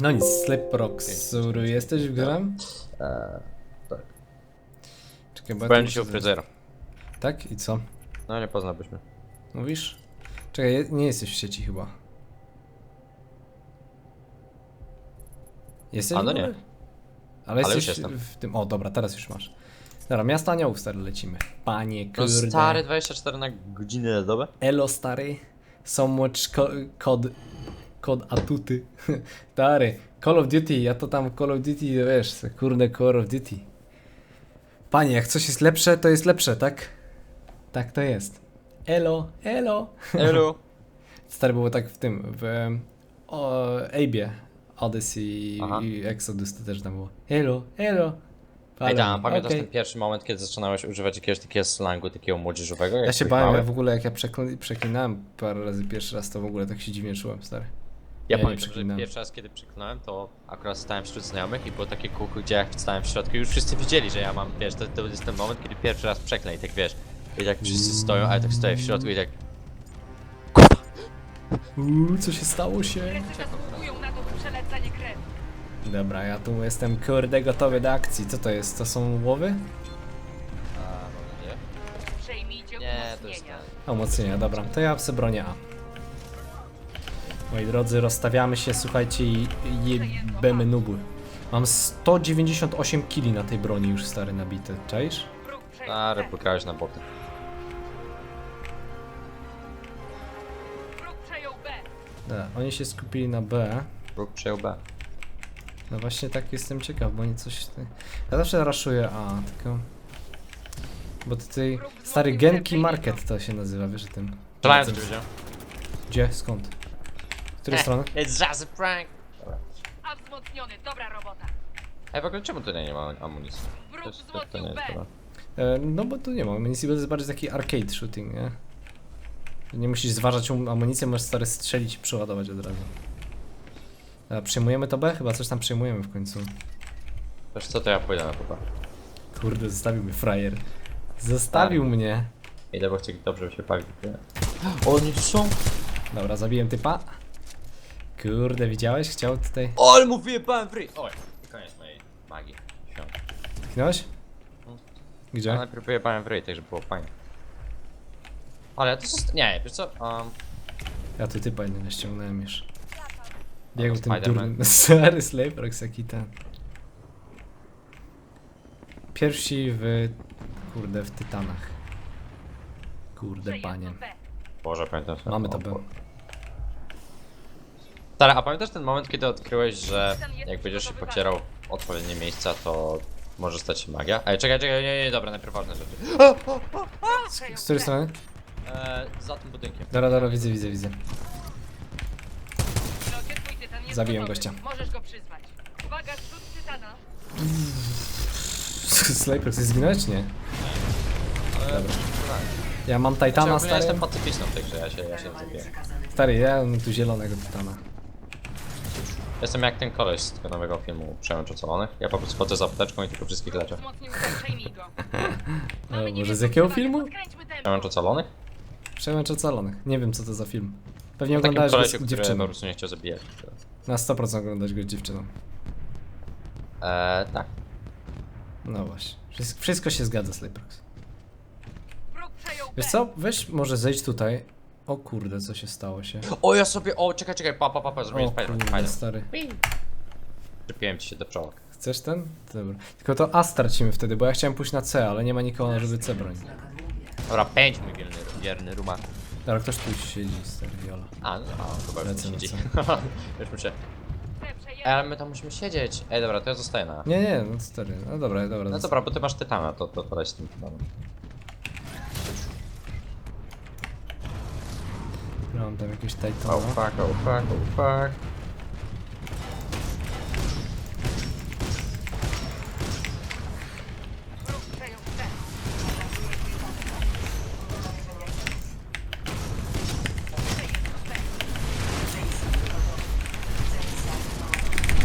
No nic, Sleeproxur, jesteś w grze? Eee, tak. Czekaj, bo ja Byłem tu dzisiaj u muszę- fryzjera. Tak? I co? No nie poznałbyś mnie. Mówisz? Czekaj, je- nie jesteś w sieci chyba. Jesteś A, no w ogóle? nie. Ale, Ale już jesteś jestem. w tym... O, dobra, teraz już masz. Dobra, Miasto Aniołów stary lecimy. Panie, No kurde. stary 24 na godzinę na dobę? Elo stary. So much kod... Kod atuty. stary. Call of Duty, ja to tam Call of Duty, wiesz, kurde Call of Duty. Panie, jak coś jest lepsze, to jest lepsze, tak? Tak to jest. Elo, elo. Elu. Stary było tak w tym, w o, Abie, Odyssey Aha. i Exodus to też tam było. Elo, elo. Ej tam, pamiętasz okej. ten pierwszy moment, kiedy zaczynałeś używać jakiegoś takiego slangu, takiego młodzieżowego? Ja jak się byłeś bałem, mały? ja w ogóle jak ja przekl- przeklinałem parę razy pierwszy raz, to w ogóle tak się dziwnie czułem, stary. Ja nie pamiętam, że przeklinałem. pierwszy raz, kiedy przeklinałem, to akurat stałem wśród znajomych i było takie kółko, gdzie jak stałem w środku i już wszyscy widzieli, że ja mam, wiesz, to, to jest ten moment, kiedy pierwszy raz przeklę i tak wiesz, i tak wszyscy stoją, a ja tak stoję w środku i tak... Uuu, co się stało się? zasługują na to przelecenie krew. Dobra, ja tu jestem kurde gotowy do akcji. Co to jest? To są łowy? A, mam nadzieję. Przejmijcie Nie, to jest umocnienia. ten. Umocnienia, dobra. To ja sobie bronię A. Moi drodzy, rozstawiamy się, słuchajcie i jebemy nuby. Mam 198 kili na tej broni już stary nabite, czaisz? Stary, B. pukałeś na boty. Wróg przejął B. Da, oni się skupili na B. Róg przejął B. No właśnie tak jestem ciekaw, bo nie coś... ty- Ja zawsze raszuję A, tylko... Bo tutaj stary Genki Market to się nazywa, wiesz o tym? Strzelają Gdzie? Skąd? Której strony? It's just a prank! Dobra. A wzmocniony, dobra robota. Ej, w ogóle czemu tutaj nie ma amunicji? Wróg To jest- to- to wzmocnił nie jest B. dobra. E, no bo tu nie ma amunicji, bo to jest bardziej taki arcade shooting, nie? Nie musisz zważać um- amunicję, możesz stary strzelić i przeładować od razu. A, przyjmujemy to B? Chyba coś tam przyjmujemy w końcu. Wiesz co, to ja pójdę na pupa. Kurde, zostawił mnie frajer. Zostawił mnie. Idę, bo chcę dobrze się bawić. nie? Oni tu są! Dobra, zabiłem typa. Kurde, widziałeś? Chciał tutaj... O, ale mu wyjebałem free! Oj, i koniec mojej magii. Świąt. Tknąłeś? Ja Gdzie? najpierw wyjebałem free, tak żeby było fajnie. Ale to jest... Nie, wiesz co? Um, Ja tu typa nie ściągnąłem już. Biegł ten Spider-Man. durny. Sorry, Slayprox, jaki ten. Pierwsi w... Kurde, w Tytanach. Kurde, panie. Boże, pamiętam sobie. Mamy to B. Stary, a pamiętasz ten moment, kiedy odkryłeś, że jak będziesz się pocierał w odpowiednie miejsca, to może stać się magia? Ej, czekaj, czekaj, nie, nie, dobra, najpierw ważne rzeczy. Z której strony? Eee, za tym budynkiem. Dobra, dobra, widzę, widzę, widzę. Zabiłem gościa. Możesz go przyzwać. Uwaga, zrzut tytana. Zginąłeś, czy nie? Ale... Dobra. Ja mam Titana, Znaczy, ogólnie stary. jestem pacyfistą w tej grze, ja się, ja się zabiję. Stary, ja mam tu zielonego Titana. Jestem jak ten koleś z tego nowego filmu Przełęcz Ocalonych. Ja po prostu chodzę za apteczką i tylko wszystkich leczę. Go. Może z jakiego filmu? podkręćmy tempo. Przełęcz Ocalonych? Przemęcz ocalonych. Nie wiem, co to za film. Pewnie Takim oglądałeś go kolesiu, z który po dziewczyną. prostu nie chciał zabijać. Na 100% oglądać go z dziewczyną. Eee, tak. No właśnie. Wszystko, wszystko się zgadza, Slayprox. Wróg przejął B. Wiesz co? Weź może zejdź tutaj. O kurde, co się stało się. O, ja sobie, o, czekaj, czekaj, pa, pa, pa, pa zrobiłem O spider kurde, fajnie. stary. Przypiłem ci się do czoła. Chcesz ten? Dobra. Tylko to A stracimy wtedy, bo ja chciałem pójść na C, ale nie ma nikogo, żeby C bronić. Dobra, pędź mój wierny, wierny rumak. Dobra, ktoś tu siedzi, stary, Viola. A, no, a, chyba już Lecę, siedzi. Już muszę. Ej, ale my tam musimy siedzieć. Ej, dobra, to ja zostaję na... Nie, nie, no stary. No dobra, dobra. No dobra, bo ty masz tytana, to, to, to leć z tym tytanem. Mam tam jakieś Oh Titana. fuck, oh fuck, oh fuck. Przejął B.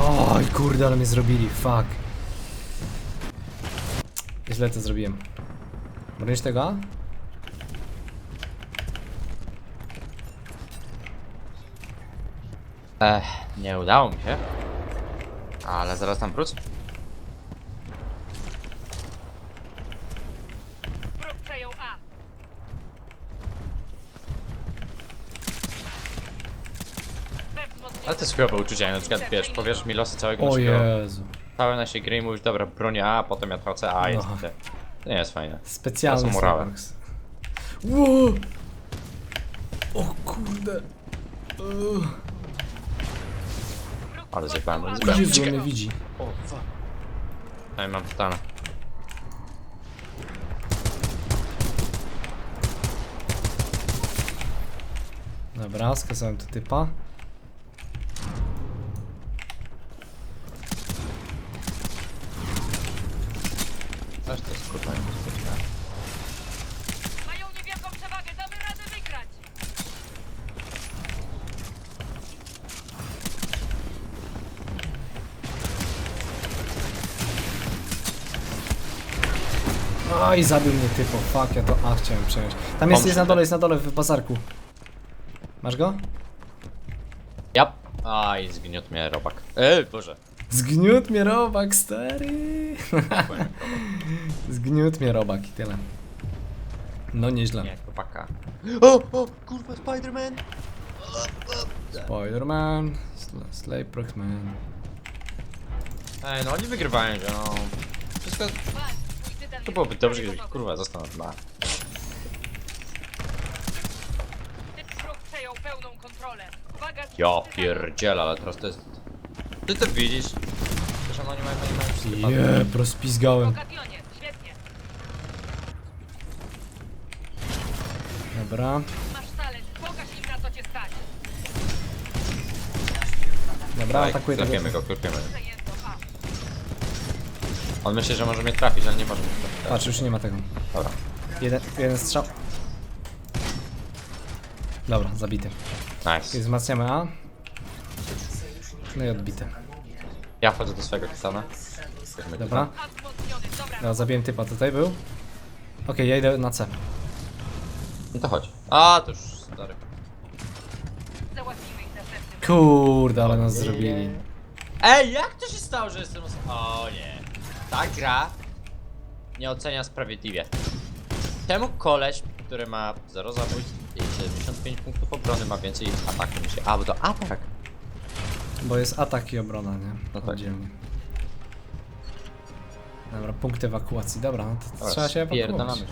Oj, kurde, ale mnie zrobili, fuck. Źle to zrobiłem. Bronisz tego? Ech, nie udało mi się. Ale zaraz tam wrócę. Wróg przejął A. Ale to jest chujowe uczucie, jak na przykład wiesz, powiesz mi losy całego O naszego, Jezu. całej naszej gry i mówisz, dobra, bronię A, potem ja tracę A, jest No. te. To nie jest fajne. Specjalny są. Starbucks. Ło! O kurde. Uuu. Ale zjebałem, zjebałem. on mnie widzi. Tutaj mam pytanie. Dobra, skazałem tu typa. Oj, zabił mnie typo. Fuck, ja to A chciałem przejąć. Tam jest, jest na dole, jest na dole w bazarku. Masz go? Jap. Aj, zgniótł mnie robak. Ej, boże. Zgniótł mnie robak, stary. Zgniótł mnie robak i tyle. No nieźle. Nie, robaka. O, o, kurwa, Spiderman! Spider-Man, Sl- Slayproxman. Ej, no oni wygrywają, że no. Wszystko, to byłoby dobrze, gdybyś kurwa został na dwa. Typ wróg przejął pełną kontrolę. Uwaga, z Ja pierdzielę, ale teraz to jest... Ty to widzisz? Zresztą oni mają, oni mają wszystkie padły. Świetnie. Dobra, Masz talent, pokaż im na co cię stać. dobra, Dawaj, tego. klepiemy go, klepiemy. On myśli, że może mnie trafić, ale nie może mnie trafić. Patrz, już nie ma tego. Dobra. Jeden, jeden strzał. Dobra, zabity. I Nice. wzmacniamy A. No i odbite. Ja wchodzę do swojego kitana. Dobra. Dobra. Zabiłem typa, tutaj był. Okej, ja idę na C. No to chodź. A, to już stary. Załatwimy ich następnym. Kurde, ale nas zrobili. Ej, jak to się stało, że jestem osobą? O nie. Ta gra nie ocenia sprawiedliwie. Temu koleś, który ma 0 zabójstw i 75 punktów obrony ma więcej ataku niż ja. A, bo to atak. Bo jest atak i obrona, nie? No tak. Oddzielnie. Dobra, punkt ewakuacji. Dobra, no to Dobra, trzeba się ewakuować. spierdalamy.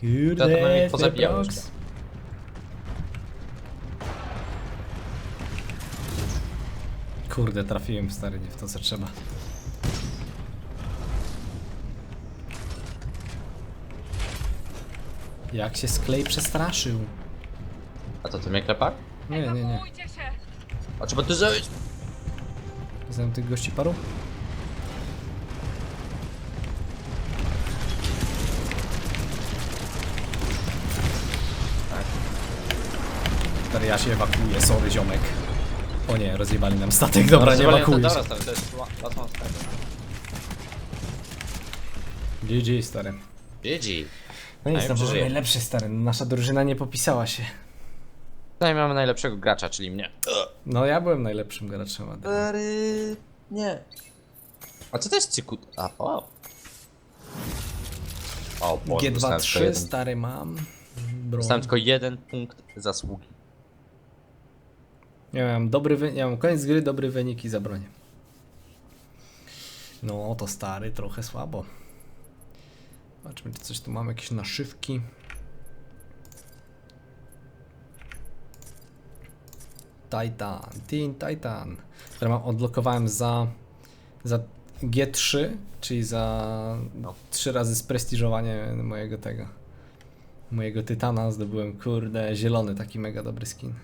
Kurde, To. Kurde, trafiłem stary, nie w to co trzeba. Jak się sklej przestraszył. A to ty mnie klepak? Nie, nie, nie. Ewakuujcie się. A trzeba ty zrobić? Znam tych gości paru? Stary, ja się ewakuuję, sorry ziomek. O nie, rozjebali nam statek, dobra, nie ewakuuję Dobra, stary, to jest la- last one strike. GG, stary. GG. No nic, był przeżyję. najlepszy, stary. Nasza drużyna nie popisała się. Tutaj mamy najlepszego gracza, czyli mnie. No, ja byłem najlepszym graczem. Adrian. Stary... Nie. A co to jest cykut? A, o. O, Boże, dostałem tylko G2-3, jeden- stary mam. Broń. Dostałem tylko jeden punkt zasługi. Ja miałem dobry wy... ja mam koniec gry, dobry wynik i za broń. No to stary, trochę słabo. Zobaczmy, czy coś tu mam, jakieś naszywki. Titan, Teen Titan, które mam, odblokowałem za, za G3, czyli za No. 3 razy sprestiżowanie mojego tego, mojego Tytana zdobyłem, kurde, zielony, taki mega dobry skin.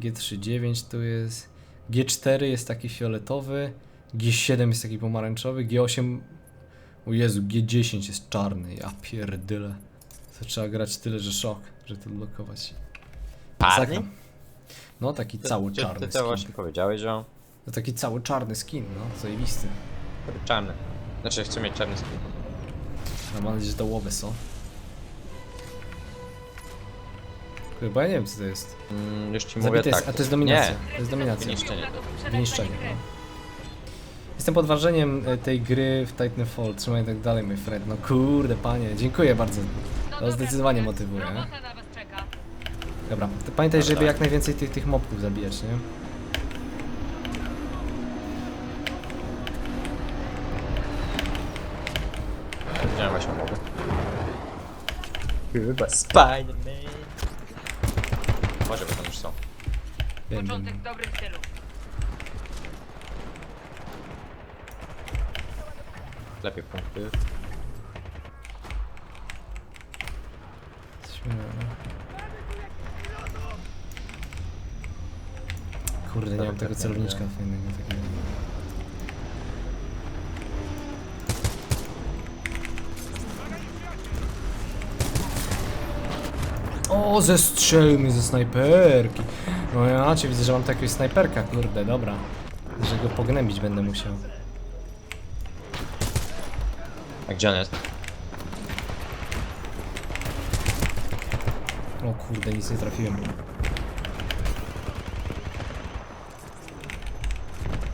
G3 9 tu jest. G4 jest taki fioletowy. G7 jest taki pomarańczowy. G8. O Jezu, G10 jest czarny. Ja pierdyle. To trzeba grać tyle, że szok, że to blokować. Masakra. No taki cały Ty- czarny Ty to skin. właśnie powiedziałeś, że To taki cały czarny skin, no, zajebisty. czarny. Znaczy chcę mieć czarny skin. No mam nadzieję, że dołowe są. Chyba ja nie wiem co to jest. Mm, już ci mówię Zabity tak. jest, a to jest dominacja. Nie, To jest dominacja. wyniszczenie. Wyniszczenie, no. Jestem pod wrażeniem e, tej gry w Titanfall, trzymaj tak dalej, mój friend. No kurde, panie, dziękuję bardzo. To zdecydowanie motywuje, nie? Robota na was czeka. Dobra, to pamiętaj, żeby jak najwięcej tych, tych mobków zabijać, nie? Widziałem właśnie mogę. Chyba Spider-Man. Może bo tam już są. Wiem, wiem. Początek w dobrym Lepiej punkty. Kurde, nie mam tego celowniczka fajnego takiego. O, zestrzelił mnie ze snajperki. No ja cię widzę, że mam takiego snajperka, kurde, dobra. Że go pognębić będę musiał. A gdzie on jest? O kurde, nic nie trafiłem.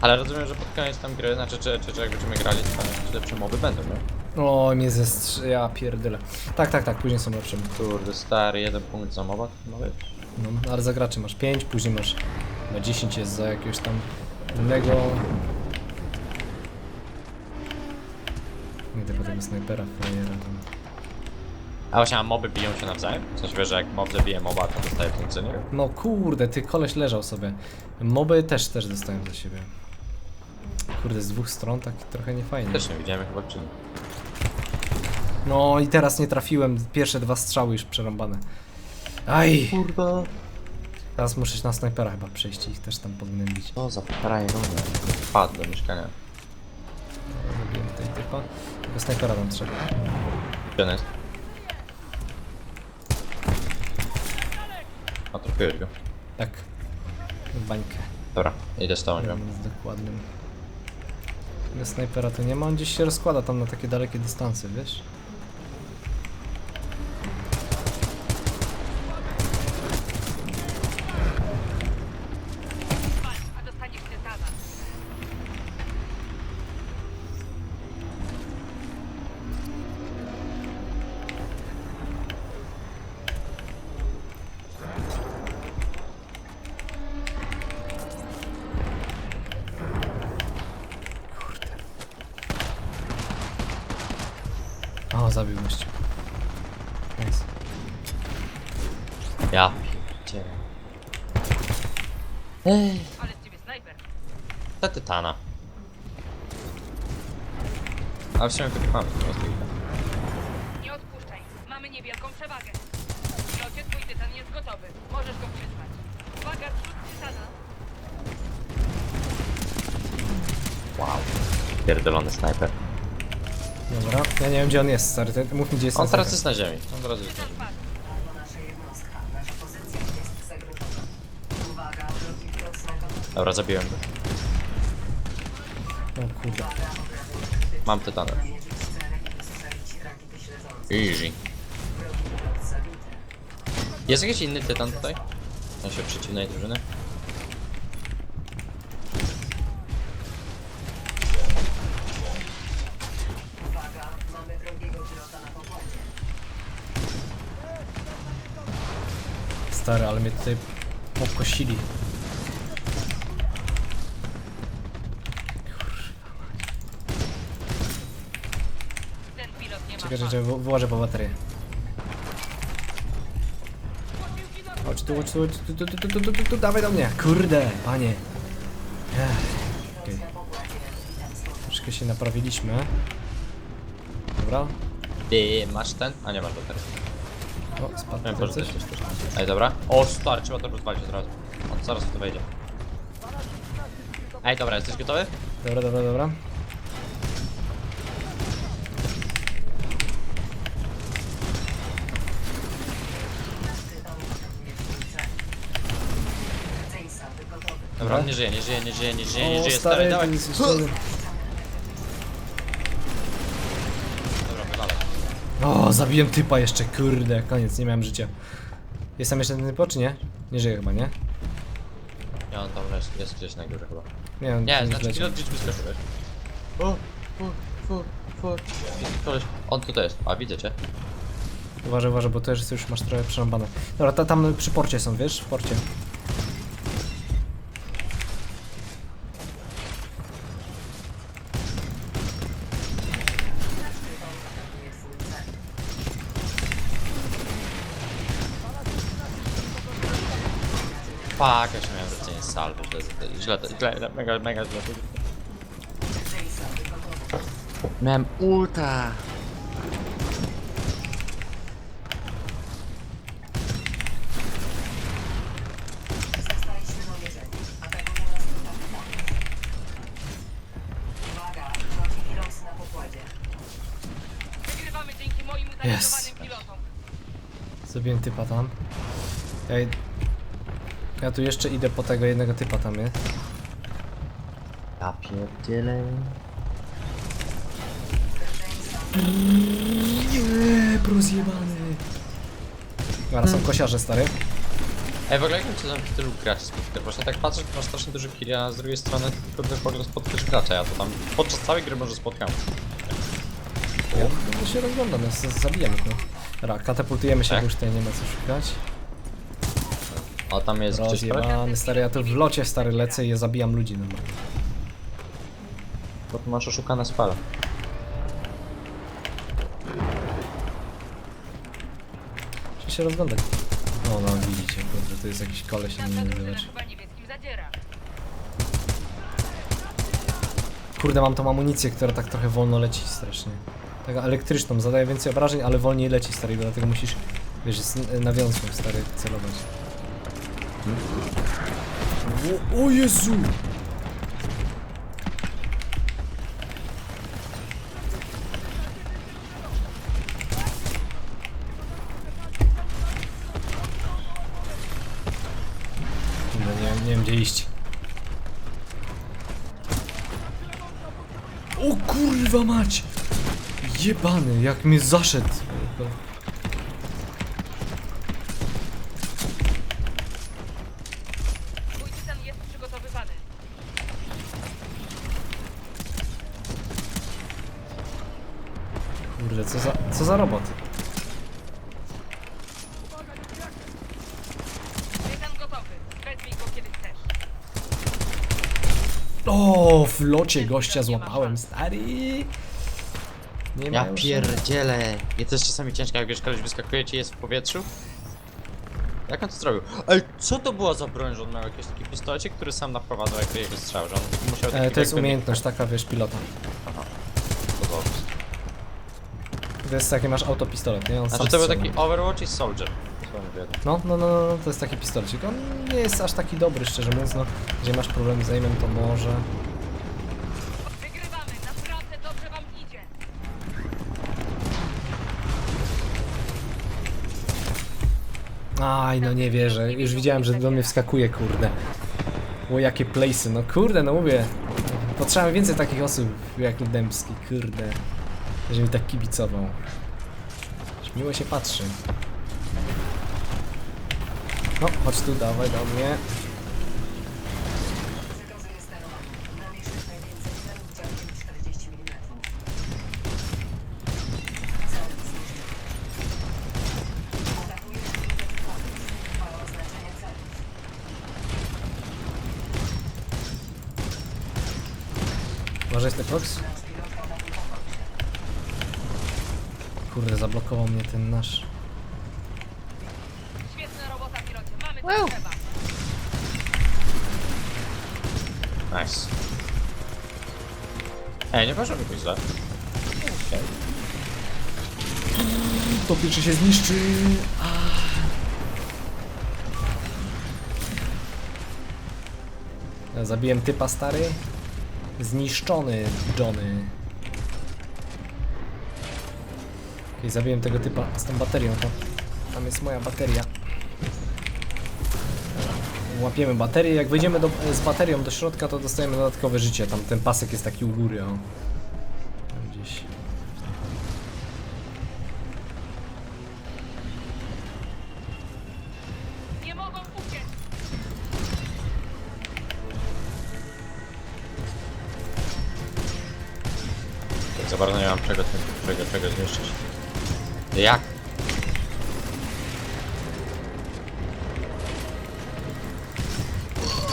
Ale rozumiem, że pod koniec tam gry, znaczy czy, czy, czy jak będziemy grali, to tam jakieś lepsze mowy będą, nie? O, mnie zestrzelił, ja pierdyle. Tak, tak, tak, później są lepsze. Kurde, stary, jeden punkt za mowa, no wiesz. No, ale za graczy masz 5, później masz na 10 jest za jakiegoś tam innego. Tego snajpera, frajera tam. A właśnie, a moby biją się nawzajem? W sensie, wiesz, że jak mob zabije moba, to dostaje punkt, nie? No kurde, ty koleś leżał sobie. Moby też, też dostałem za siebie. Kurde, z dwóch stron tak trochę niefajnie. Też nie widziałem chyba czy nie. No i teraz nie trafiłem, pierwsze dwa strzały już przerąbane. Aj! Kurwa. Teraz muszę się na snajpera chyba przejść i ich też tam pognębić. Co za frajera. Wpadł do mieszkania. Robiłem tutaj typa. Tego snajpera tam trzeba. Gdzie on jest? A trafiłeś go. Tak. W bańkę. Dobra, idę z tobą, nie wiem. Z dokładnym. Tego snajpera to nie ma, on gdzieś się rozkłada tam na takie dalekie dystanse, wiesz? Zabił gościu. Nice. Ja. Gdzie? Ale z ciebie snajper. Ta tytana. Ale w sumie to mam. Nie odpuszczaj. Mamy niewielką przewagę. Locie, twój tytan jest gotowy. Możesz go przyznać. Uwaga, zrzut tytana. Wow. Pierdolony snajper. Dobra, ja nie wiem gdzie on jest, stary. Ty, mów mi gdzie jest On ten teraz jest na ziemi. On teraz jest na ziemi. Dobra, zabiłem go. O kurde. Mam tytanę. Easy. Jest jakiś inny tytan tutaj? W sensie przeciwnej drużyny? Stary, ale mnie tutaj pokosili. Ten pilot nie ma Czekaj, że włożę po baterię. Chodź tu, chodź tu, chodź tu, tu, tu, tu, tu, tu, tu, tu, dawaj do mnie. Kurde, panie. Ech, okej. Troszkę się naprawiliśmy. Dobra. Ty masz ten? A nie masz baterii. O, spadł Miałem pożyczyć coś. też. Ej, dobra. O, stary, trzeba to rozwalić od razu. On zaraz to wejdzie. Ej, dobra, jesteś gotowy? Dobra, dobra, dobra. Gotowy. Dobra, on nie żyje, nie żyje, nie żyje, nie żyje, nie O, żyje, stary, dawaj. jeszcze. Dobra, wywalaj. O, zabiłem typa jeszcze, kurde, koniec, nie miałem życia. Jest tam jeszcze ten typo, czy nie? Nie żyje chyba, nie? Nie, on tam jest, jest gdzieś na górze chyba. Nie, on Nie, znaczy pilot gdzieś wyskoczył, wiesz? O, fu, fu, fu. Koleś, on tutaj jest. A, widzę cię. Uważaj, uważaj, bo to już, już masz trochę przerąbane. Dobra, ta, tam przy porcie są, wiesz? W porcie. Fuck, ja się miałem zlecenie z salwy. Źle, źle, to- źle, źle, mega, mega źle. Miałem ulta. Wygrywamy dzięki moim utalentowanym pilotom. Zrobiłem typa tam. Ja, ja tu jeszcze idę po tego jednego typa tam, jest. Ja pierdzielę. Nie, prozjebany. Dobra, są kosiarze, stary. Ej, w ogóle jak cię tam w tylu graczy spotyka? Właśnie tak patrzę, że masz strasznie dużo killi, a z drugiej strony kurde w ogóle spotkasz gracza, ja to tam podczas całej gry może spotkam. Ja to się rozglądam, ja z- zabijamy to. Dobra, katapultujemy się, Tak? bo już tutaj nie ma co szukać. A tam jest gdzieś koleś? Rozjebany, stary, ja tu w locie, stary, lecę i ja zabijam ludzi normalnie. Bo tu masz oszukane spale. Muszę się rozglądać. O, no widzicie, kurde, to jest jakiś koleś, nie chyba niebieskim zadziera. Kurde, mam tą amunicję, która tak trochę wolno leci strasznie. Taką elektryczną, zadaje więcej obrażeń, ale wolniej leci, stary, dlatego musisz, wiesz, z nawiązką, stary, celować. O, o Jezu! Kurde, nie, nie wiem gdzie iść. O kurwa mać! Jebany, jak mnie zaszedł. Twój tytan jest przygotowywany. Kurde, co za, robot? Tytan gotowy. Wezmij go kiedy chcesz. O, w locie gościa złapałem, stary. Nie Ja ma już- pierdzielę. I to jest czasami ciężko, jak wiesz, koleś wyskakuje ci jest w powietrzu. Jak on to zrobił? Ej, co to była za broń, że on miał jakiś taki pistolecik, który sam naprowadzał jak jego strzał, że on musiał taki E, to jest jakby- umiejętność taka, wiesz, pilota. To dobrze. To jest taki, masz autopistolet, nie? On sam Znaczy to był strzela. taki Overwatch i Soldier. Jednym. No, no, no, no, to jest taki pistolecik. On nie jest aż taki dobry, szczerze mówiąc, no. Jeżeli masz problemy z aimem, to może. Wygrywamy. Naprawdę dobrze wam idzie. Aj, no nie wierzę. Już widziałem, że do mnie wskakuje, kurde. O, jakie place'y, no kurde, no mówię. Potrzeba więcej takich osób jak Dębski, kurde. Żeby mi tak kibicował. Miło się patrzy. No, chodź tu, dawaj do mnie. Sterowanie. Namierzyć najwięcej celów działkiem 40 mm. Cel zniszczony. Atakujesz grupę typanów. Chwała oznaczenia celów. Może jest Fox? Nasz pilot katapultował się. Zablokował mnie ten nasz. Świetna robota, pilocie. Mamy co trzeba. Nice. Ej, nie może być źle. Okej. To pierwszy się zniszczy. Ja zabiłem typa stary. Zniszczony Johnny. I zabiłem tego typa z tą baterią to. Tam jest moja bateria. Łapiemy baterię. Jak wejdziemy do, z baterią do środka, to dostajemy dodatkowe życie. Tam ten pasek jest taki u góry, o. Gdzieś. Nie mogą uciec. Tak za bardzo nie mam czego, czego, czego zniszczyć. Jak?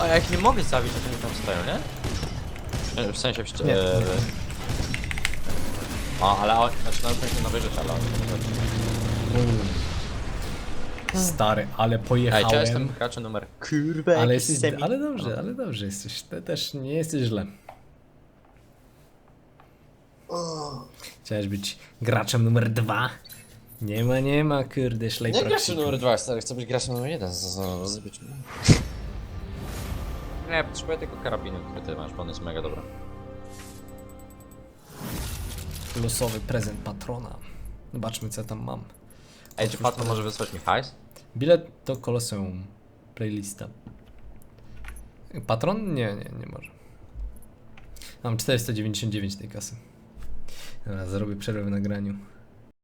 A ja ich nie mogę zabić, to oni tam stoją, nie? W sensie w Nie, e, nie. O, ale oni, znaczy no pewnie na wyżyć, ale oni Stary, ale Ej, pojechałem. ja jestem graczem numer kurwa ale, jakiś jesteś, semi- ale dobrze, ale dobrze jesteś. Ty też nie jesteś źle. Chciałeś być graczem numer dwa? Nie ma, nie ma, kurde, szlej Nie graczem proksiku. numer dwa, stary, chcę być graczem numer jeden, z- z- zrobić. Nie, potrzebuję tylko karabinu, który ty masz, bo on jest mega dobry. Losowy prezent patrona. Zobaczmy, co ja tam mam. Ej, czy Patron może wysłać mi hajs? Bilet do Koloseum. Playlista. Patron? Nie, nie, nie może. Mam 499 tej kasy. Dobra, zrobię przerwę w nagraniu.